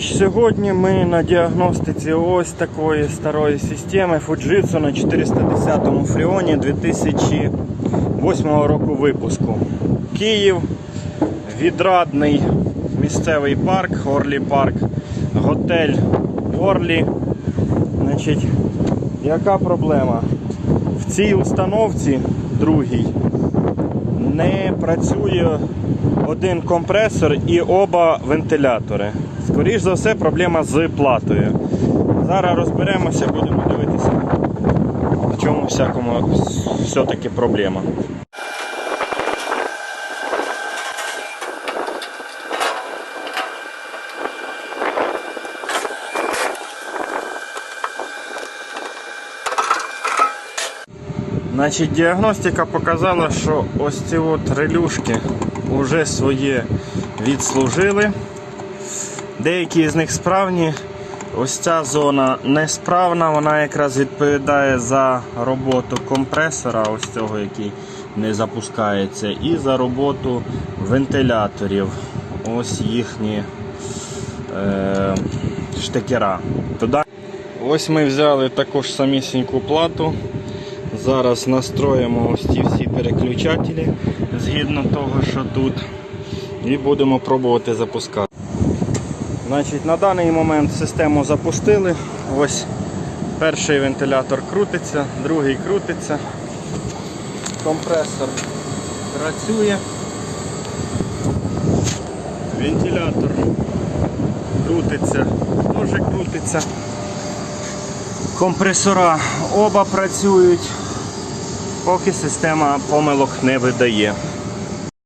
Сьогодні ми на діагностиці ось такої старої системи Fujitsu на 410 Freon 2008 року випуску. Київ, відрадний місцевий парк, Орлі Парк, готель Орлі. Значить, яка проблема? В цій установці другій не працює один компресор і оба вентилятори. Скоріш за все, проблема з платою. Зараз розберемося, будемо дивитися, в чому всякому все-таки проблема. Значить, діагностика показала, що ось ці от релюшки вже своє відслужили. Деякі з них справні. Ось ця зона несправна, вона якраз відповідає за роботу компресора, ось цього, який не запускається, і за роботу вентиляторів. Ось їхні е, штекера. Туди. Ось ми взяли також самісіньку плату. Зараз настроїмо ось ці всі переключателі згідно того, що тут. І будемо пробувати запускати. Значить, На даний момент систему запустили. Ось перший вентилятор крутиться, другий крутиться. Компресор працює. Вентилятор крутиться, теж крутиться. Компресора оба працюють, поки система помилок не видає.